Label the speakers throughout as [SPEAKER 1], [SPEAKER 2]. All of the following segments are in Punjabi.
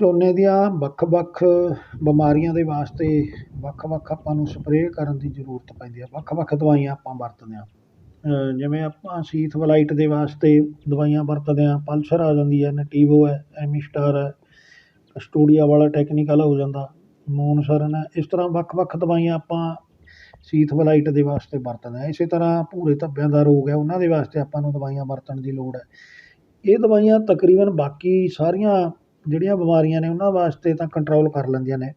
[SPEAKER 1] ਝੋਨੇ ਦੀਆਂ ਵੱਖ-ਵੱਖ ਬਿਮਾਰੀਆਂ ਦੇ ਵਾਸਤੇ ਵੱਖ-ਵੱਖ ਆਪਾਂ ਨੂੰ ਸਪਰੇਅ ਕਰਨ ਦੀ ਜ਼ਰੂਰਤ ਪੈਂਦੀ ਹੈ ਵੱਖ-ਵੱਖ ਦਵਾਈਆਂ ਆਪਾਂ ਵਰਤਦੇ ਹਾਂ ਜਿਵੇਂ ਆਪਾਂ ਸੀਥ ਬਲਾਈਟ ਦੇ ਵਾਸਤੇ ਦਵਾਈਆਂ ਵਰਤਦੇ ਹਾਂ ਪਲਸਰ ਆ ਜਾਂਦੀ ਹੈ ਨਟੀਵੋ ਹੈ, ਐਮੀਸਟਾਰ ਹੈ ਸਟੂਡੀਆ ਵਾਲਾ ਟੈਕਨੀਕਲ ਹੋ ਜਾਂਦਾ, ਮੋਨਸਰਨ ਹੈ, ਇਸ ਤਰ੍ਹਾਂ ਵੱਖ-ਵੱਖ ਦਵਾਈਆਂ ਆਪਾਂ ਸੀਥ ਬਲਾਈਟ ਦੇ ਵਾਸਤੇ ਵਰਤਦੇ ਹਾਂ ਇਸੇ ਤਰ੍ਹਾਂ ਭੂਰੇ ਧੱਬਿਆਂ ਦਾ ਰੋਗ ਹੈ, ਉਹਨਾਂ ਦੇ ਵਾਸਤੇ ਆਪਾਂ ਨੂੰ ਦਵਾਈਆਂ ਵਰਤਣ ਦੀ ਲੋੜ ਹੈ। ਇਹ ਦਵਾਈਆਂ ਤਕਰੀਬਨ ਬਾਕੀ ਸਾਰੀਆਂ ਜਿਹੜੀਆਂ ਬਿਮਾਰੀਆਂ ਨੇ ਉਹਨਾਂ ਵਾਸਤੇ ਤਾਂ ਕੰਟਰੋਲ ਕਰ ਲੈਂਦੀਆਂ ਨੇ।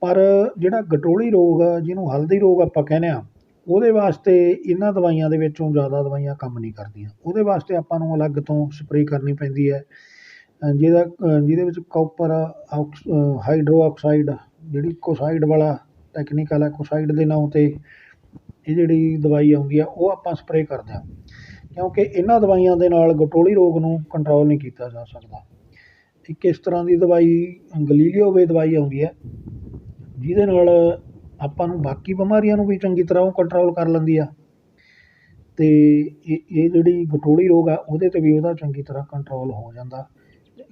[SPEAKER 1] ਪਰ ਜਿਹੜਾ ਗਟੋਲੀ ਰੋਗ ਆ, ਜਿਹਨੂੰ ਹਲਦੀ ਰੋਗ ਆਪਾਂ ਕਹਿੰਦੇ ਹਾਂ ਉਹਦੇ ਵਾਸਤੇ ਇਹਨਾਂ ਦਵਾਈਆਂ ਦੇ ਵਿੱਚੋਂ ਜ਼ਿਆਦਾ ਦਵਾਈਆਂ ਕੰਮ ਨਹੀਂ ਕਰਦੀਆਂ। ਉਹਦੇ ਵਾਸਤੇ ਆਪਾਂ ਨੂੰ ਅਲੱਗ ਤੋਂ ਸਪਰੇਅ ਕਰਨੀ ਪੈਂਦੀ ਹੈ। ਜਿਹਦਾ ਜਿਹਦੇ ਵਿੱਚ ਕਾਪਰ ਆਕਸ ਹਾਈਡਰੋ ਆਕਸਾਈਡ ਜਿਹੜੀ ਕੋਸਾਈਡ ਵਾਲਾ ਟੈਕਨੀਕਲ ਹੈ ਕੋਸਾਈਡ ਦੇ ਨਾਂ 'ਤੇ ਇਹ ਜਿਹੜੀ ਦਵਾਈ ਆਉਂਦੀ ਆ, ਉਹ ਆਪਾਂ ਸਪਰੇਅ ਕਰਦੇ ਹਾਂ ਕਿਉਂਕਿ ਇਹਨਾਂ ਦਵਾਈਆਂ ਦੇ ਨਾਲ ਗਟੋਲੀ ਰੋਗ ਨੂੰ ਕੰਟਰੋਲ ਨਹੀਂ ਕੀਤਾ ਜਾ ਸਕਦਾ। ਇੱਕ ਇਸ ਤਰ੍ਹਾਂ ਦੀ ਦਵਾਈ ਗਲੀਲੀਓ ਵੇ ਦਵਾਈ ਆਉਂਦੀ ਹੈ। ਜਿਹਦੇ ਨਾਲ ਆਪਾਂ ਨੂੰ ਬਾਕੀ ਬਿਮਾਰੀਆਂ ਨੂੰ ਵੀ ਚੰਗੀ ਤਰ੍ਹਾਂ ਉਹ ਕੰਟਰੋਲ ਕਰ ਲੈਂਦੀ ਆ। ਅਤੇ ਇਹ ਇਹ ਜਿਹੜੀ ਗਟੋਲੀ ਰੋਗ ਆ, ਉਹਦੇ 'ਤੇ ਵੀ ਉਹਦਾ ਚੰਗੀ ਤਰ੍ਹਾਂ ਕੰਟਰੋਲ ਹੋ ਜਾਂਦਾ।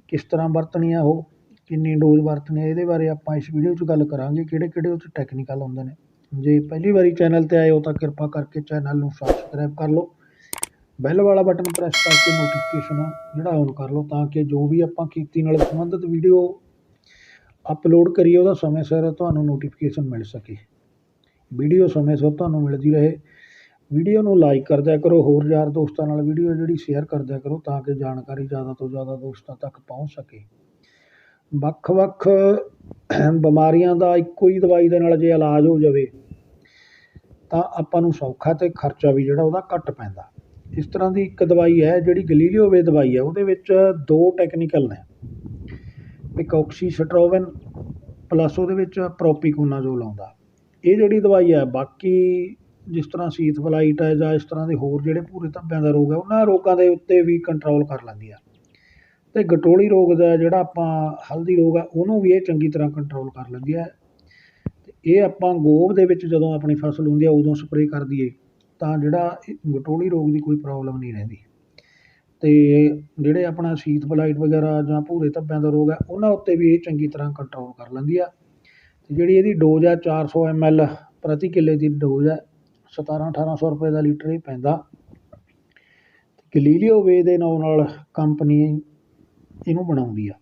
[SPEAKER 1] ਕਿਸ ਤਰ੍ਹਾਂ ਵਰਤਣੀ ਆ ਉਹ, ਕਿੰਨੀ ਡੋਜ਼ ਵਰਤਣੀ ਆ, ਇਹਦੇ ਬਾਰੇ ਆਪਾਂ ਇਸ ਵੀਡੀਓ 'ਚ ਗੱਲ ਕਰਾਂਗੇ ਕਿਹੜੇ ਕਿਹੜੇ ਉਹ 'ਚ ਟੈਕਨੀਕਲ ਆਉਂਦੇ ਨੇ। ਜੇ ਪਹਿਲੀ ਵਾਰੀ ਚੈਨਲ 'ਤੇ ਆਏ ਹੋ ਤਾਂ ਕਿਰਪਾ ਕਰਕੇ ਚੈਨਲ ਨੂੰ ਸਬਸਕ੍ਰਾਈਬ ਕਰ ਲਓ। ਬੈਲ ਵਾਲਾ ਬਟਨ ਪ੍ਰੈਸ ਕਰਕੇ ਨੋਟੀਫਿਕੇਸ਼ਨ ਜਿਹੜਾ ਔਨ ਕਰ ਲਓ ਤਾਂ ਕਿ ਜੋ ਵੀ ਆਪਾਂ ਖੇਤੀ ਨਾਲ ਸੰਬੰਧਿਤ ਵੀਡੀਓ ਅਪਲੋਡ ਕਰੀਏ, ਉਹਦਾ ਸਮੇਂ ਸਿਰ ਤੁਹਾਨੂੰ ਨੋਟੀਫਿਕੇਸ਼ਨ ਮਿਲ ਸਕੇ। ਵੀਡੀਓ ਸਮੇਂ ਸਿਰ ਤੁਹਾਨੂੰ ਮਿਲਦੀ ਰਹੇ। ਵੀਡੀਓ ਨੂੰ ਲਾਈਕ ਕਰ ਦਿਆ ਕਰੋ, ਹੋਰ ਯਾਰ ਦੋਸਤਾਂ ਨਾਲ ਵੀਡੀਓ ਜਿਹੜੀ ਸ਼ੇਅਰ ਕਰ ਦਿਆ ਕਰੋ ਤਾਂ ਕਿ ਜਾਣਕਾਰੀ ਜ਼ਿਆਦਾ ਤੋਂ ਜ਼ਿਆਦਾ ਦੋਸਤਾਂ ਤੱਕ ਪਹੁੰਚ ਸਕੇ। ਵੱਖ-ਵੱਖ ਬਿਮਾਰੀਆਂ ਦਾ ਇੱਕੋ ਹੀ ਦਵਾਈ ਦੇ ਨਾਲ ਜੇ ਇਲਾਜ ਹੋ ਜਾਵੇ ਤਾਂ ਆਪਾਂ ਨੂੰ ਸੌਖਾ ਅਤੇ ਖਰਚਾ ਵੀ ਜਿਹੜਾ ਉਹਦਾ ਘੱਟ ਪੈਂਦਾ। ਇਸ ਤਰ੍ਹਾਂ ਦੀ ਇੱਕ ਦਵਾਈ ਹੈ ਜਿਹੜੀ ਗਲੀਲੀਓ ਵੇ ਦਵਾਈ ਹੈ, ਉਹਦੇ ਵਿੱਚ ਦੋ ਟੈਕਨੀਕਲ ਨੇ। ਇੱਕ ਆਕਸੀਸਟ੍ਰੋਵਨ ਪਲੱਸ ਉਹਦੇ ਵਿੱਚ ਪ੍ਰੋਪੀਕੋਨਾਜ਼ੋਲ ਆਉਂਦਾ। ਇਹ ਜਿਹੜੀ ਦਵਾਈ ਹੈ, ਬਾਕੀ ਜਿਸ ਤਰ੍ਹਾਂ ਸੀਥ ਫਲਾਈਟ ਹੈ ਜਾਂ ਇਸ ਤਰ੍ਹਾਂ ਦੇ ਹੋਰ ਜਿਹੜੇ ਭੂਰੇ ਧੱਬਿਆਂ ਦਾ ਰੋਗ ਹੈ, ਉਹਨਾਂ ਰੋਗਾਂ ਦੇ ਉੱਤੇ ਵੀ ਕੰਟਰੋਲ ਕਰ ਲੈਂਦੀ ਆ ਅਤੇ ਗਟੋਲੀ ਰੋਗ ਦਾ ਜਿਹੜਾ ਆਪਾਂ ਹਲਦੀ ਰੋਗ ਆ, ਉਹਨੂੰ ਵੀ ਇਹ ਚੰਗੀ ਤਰ੍ਹਾਂ ਕੰਟਰੋਲ ਕਰ ਲੈਂਦੀ ਹੈ। ਅਤੇ ਇਹ ਆਪਾਂ ਗੋਭ ਦੇ ਵਿੱਚ ਜਦੋਂ ਆਪਣੀ ਫਸਲ ਹੁੰਦੀ ਆ ਉਦੋਂ ਸਪਰੇਅ ਕਰ ਦਈਏ। ਤਾਂ ਜਿਹੜਾ ਗਟੋਲੀ ਰੋਗ ਦੀ ਕੋਈ ਪ੍ਰੋਬਲਮ ਨਹੀਂ ਰਹਿੰਦੀ। ਅਤੇ ਜਿਹੜੇ ਆਪਣਾ ਸੀਤ ਬਲਾਈਟ ਵਗੈਰਾ ਜਾਂ ਭੂਰੇ ਧੱਬਿਆਂ ਦਾ ਰੋਗ ਹੈ ਉਹਨਾਂ ਉੱਤੇ ਵੀ ਇਹ ਚੰਗੀ ਤਰ੍ਹਾਂ ਕੰਟਰੋਲ ਕਰ ਲੈਂਦੀ ਆ। ਅਤੇ ਜਿਹੜੀ ਇਹਦੀ ਡੋਜ਼ ਹੈ ਚਾਰ ਸੌ ਐੱਮ ਐੱਲ ਪ੍ਰਤੀ ਕਿੱਲੇ ਦੀ ਡੋਜ਼ ਹੈ ਸਤਾਰ੍ਹਾਂ ਅਠਾਰਾਂ ਸੌ ਰੁਪਏ ਦਾ ਲੀਟਰ ਇਹ ਪੈਂਦਾ। ਗਲੀਲੀਓ ਵੇ ਦੇ ਨਾਂ ਨਾਲ ਕੰਪਨੀ ਇਹਨੂੰ ਬਣਾਉਂਦੀ ਆ।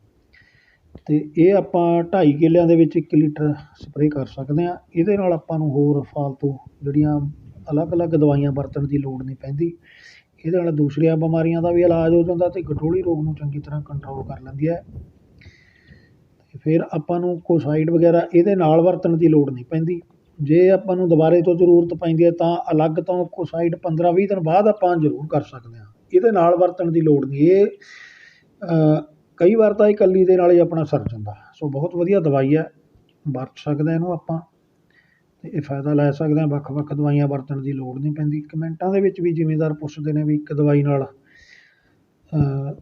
[SPEAKER 1] ਅਤੇ ਇਹ ਆਪਾਂ ਢਾਈ ਕਿੱਲਿਆਂ ਦੇ ਵਿੱਚ ਇੱਕ ਲੀਟਰ ਸਪਰੇਅ ਕਰ ਸਕਦੇ ਹਾਂ ਇਹਦੇ ਨਾਲ ਆਪਾਂ ਨੂੰ ਹੋਰ ਫਾਲਤੂ ਜਿਹੜੀਆਂ ਅਲੱਗ-ਅਲੱਗ ਦਵਾਈਆਂ ਵਰਤਣ ਦੀ ਲੋੜ ਨਹੀਂ ਪੈਂਦੀ। ਇਹਦੇ ਨਾਲ ਦੂਸਰੀਆਂ ਬਿਮਾਰੀਆਂ ਦਾ ਵੀ ਇਲਾਜ ਹੋ ਜਾਂਦਾ ਅਤੇ ਗਟੋਲੀ ਰੋਗ ਨੂੰ ਚੰਗੀ ਤਰ੍ਹਾਂ ਕੰਟਰੋਲ ਕਰ ਲੈਂਦੀ ਹੈ। ਫਿਰ ਆਪਾਂ ਨੂੰ ਕੋਸਾਈਡ ਵਗੈਰਾ ਇਹਦੇ ਨਾਲ ਵਰਤਣ ਦੀ ਲੋੜ ਨਹੀਂ ਪੈਂਦੀ। ਜੇ ਆਪਾਂ ਨੂੰ ਦੁਬਾਰੇ ਤੋਂ ਜ਼ਰੂਰਤ ਪੈਂਦੀ ਹੈ ਤਾਂ ਅਲੱਗ ਤੋਂ ਕੋਸਾਈਡ ਪੰਦਰਾਂ ਵੀਹ ਦਿਨ ਬਾਅਦ ਆਪਾਂ ਜ਼ਰੂਰ ਕਰ ਸਕਦੇ ਹਾਂ। ਇਹਦੇ ਨਾਲ ਵਰਤਣ ਦੀ ਲੋੜ ਨਹੀਂ। ਇਹ ਕਈ ਵਾਰ ਤਾਂ ਇਹ ਇਕੱਲੀ ਦੇ ਨਾਲ ਹੀ ਆਪਣਾ ਸਰ ਜਾਂਦਾ। ਸੋ ਬਹੁਤ ਵਧੀਆ ਦਵਾਈ ਹੈ। ਵਰਤ ਸਕਦੇ ਇਹਨੂੰ ਆਪਾਂ। ਇਹ ਫਾਇਦਾ ਲੈ ਸਕਦੇ ਹਾਂ ਵੱਖ ਵੱਖ ਦਵਾਈਆਂ ਵਰਤਣ ਦੀ ਲੋੜ ਨਹੀਂ ਪੈਂਦੀ। ਕਮੈਂਟਾਂ ਦੇ ਵਿੱਚ ਵੀ ਜ਼ਿਮੀਂਦਾਰ ਪੁੱਛਦੇ ਨੇ ਵੀ ਇੱਕ ਦਵਾਈ ਨਾਲ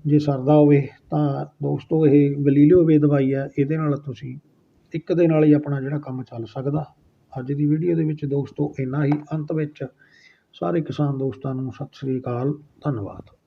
[SPEAKER 1] ਜੇ ਸਰਦਾ ਹੋਵੇ ਤਾਂ ਦੋਸਤੋ ਇਹ ਗਲੀਲੀਓ ਵੇ ਦਵਾਈ ਹੈ, ਇਹਦੇ ਨਾਲ ਤੁਸੀਂ ਇੱਕ ਦੇ ਨਾਲ ਹੀ ਆਪਣਾ ਜਿਹੜਾ ਕੰਮ ਚੱਲ ਸਕਦਾ। ਅੱਜ ਦੀ ਵੀਡੀਓ ਦੇ ਵਿੱਚ ਦੋਸਤੋ ਇੰਨਾ ਹੀ। ਅੰਤ ਵਿੱਚ ਸਾਰੇ ਕਿਸਾਨ ਦੋਸਤਾਂ ਨੂੰ ਸਤਿ ਸ੍ਰੀ ਅਕਾਲ, ਧੰਨਵਾਦ।